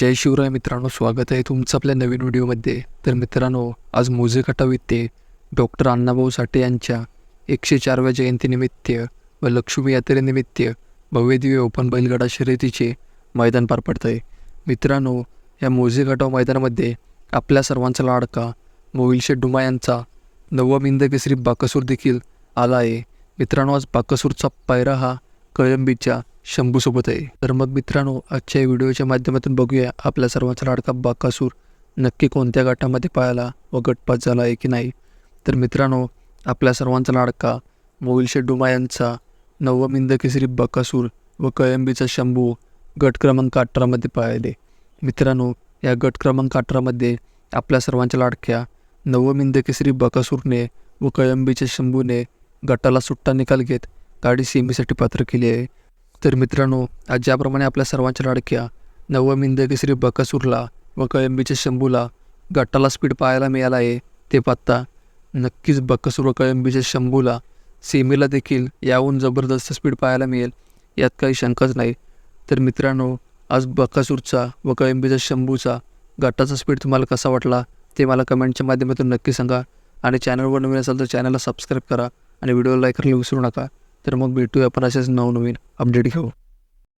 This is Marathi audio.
जय शिवराय मित्रांनो स्वागत आहे तुमचं आपल्या नवीन व्हिडिओमध्ये. तर मित्रांनो आज मोजे खटाव येथे डॉक्टर अण्णाभाऊ साठे यांच्या एकशे चारव्या जयंतीनिमित्त व लक्ष्मी यात्रेनिमित्त भव्यदिव्य ओपन बैलगाडा शर्यतीचे मैदान पार पडतं आहे मित्रांनो या मोजे मैदानामध्ये आपल्या सर्वांचा लाडका मोहिलशे डुमा यांचा नववा इंद केसरी देखील आला आहे. मित्रांनो आज बाकसूरचा पायरा हा कळंबीच्या शंभूसोबत आहे. तर मग मित्रांनो आजच्या व्हिडिओच्या माध्यमातून बघूया आपल्या सर्वांचा लाडका बाकासूर नक्की कोणत्या गटामध्ये पाळला व गटपात झाला आहे की नाही. तर मित्रांनो आपल्या सर्वांचा लाडका मोहिलशे डुमा यांचा नवमिंद केसरी बकासूर व कळंबीचा शंभू गट क्रमांक अठरामध्ये पाळले. मित्रांनो या गट क्रमांक अठरामध्ये आपल्या सर्वांच्या लाडक्या नवमिंद केसरी बकासूरने व कळंबीच्या शंभूने गटाला सुट्टा निकाल घेत गाडी सेमीसाठी पात्र केली आहे. तर मित्रांनो आज ज्याप्रमाणे आपल्या सर्वांच्या लाडक्या नवम इंद केसरी बकासूरला व कळंबीच्या शंभूला गटाला स्पीड पाहायला मिळाला आहे ते पत्ता नक्कीच बकासूर व कळंबीच्या शंभूला सेमीला देखील याहून जबरदस्त स्पीड पाहायला मिळेल यात काही शंकाच नाही. तर मित्रांनो आज बकासूरचा व कळंबीचा शंभूचा गटाचा स्पीड तुम्हाला कसा वाटला ते मला कमेंटच्या माध्यमातून नक्की सांगा. आणि चॅनलवर नवीन असाल तर चॅनलला सबस्क्राईब करा आणि व्हिडिओला लाईक करायला विसरू नका. तर मग भेटूया आपण असेच नवनवीन अपडेट घेऊ.